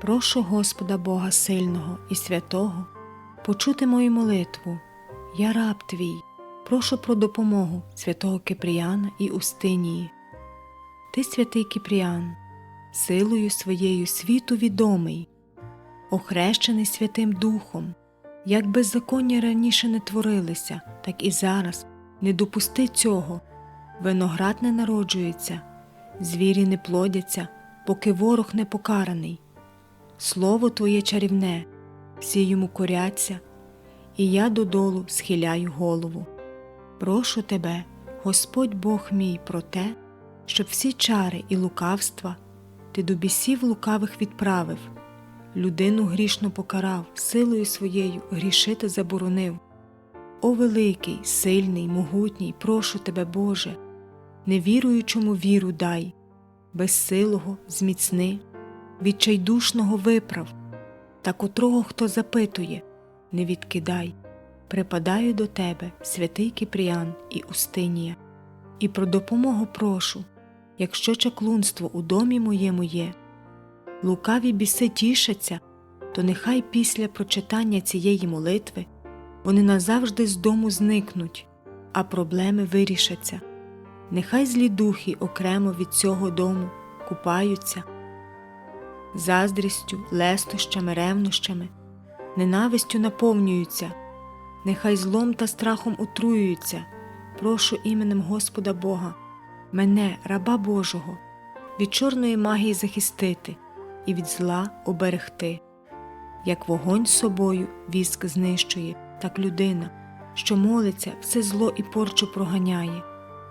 Прошу Господа Бога сильного і святого почути мою молитву. Я раб твій, прошу про допомогу святого Кипріяна і Устинії. Ти, святий Кипріан, силою своєю світу відомий, охрещений Святим Духом, як беззаконня раніше не творилися, так і зараз не допусти цього. Виноград не народжується, звірі не плодяться, поки ворог не покараний. Слово Твоє чарівне, всі йому коряться, і я додолу схиляю голову. Прошу тебе, Господь Бог мій, про те, щоб всі чари і лукавства ти до бісів лукавих відправив, людину грішно покарав, силою своєю грішити заборонив. О великий, сильний, могутній, прошу тебе, Боже, невіруючому віру дай, безсилого зміцни, відчайдушного виправ, та котрого хто запитує, не відкидай, припадаю до тебе, святий Кипріан і Устинія, і про допомогу прошу, якщо чаклунство у домі моєму є, лукаві біси тішаться, то нехай після прочитання цієї молитви вони назавжди з дому зникнуть, а проблеми вирішаться. Нехай злі духи окремо від цього дому купаються, заздрістю, лестощами, ревнощами, ненавистю наповнюються, нехай злом та страхом отруюються. Прошу іменем Господа Бога, мене, раба Божого, від чорної магії захистити і від зла оберегти. Як вогонь собою віск знищує, так людина, що молиться, все зло і порчу проганяє.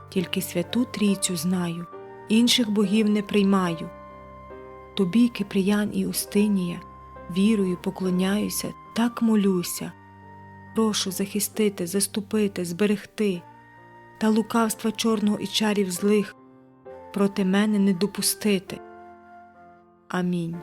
Тільки святу трійцю знаю, інших богів не приймаю. Тобі, Киприян і Устинія, вірою поклоняюся, так молюся. Прошу захистити, заступити, зберегти, та лукавства чорного і чарів злих проти мене не допустити. Амінь.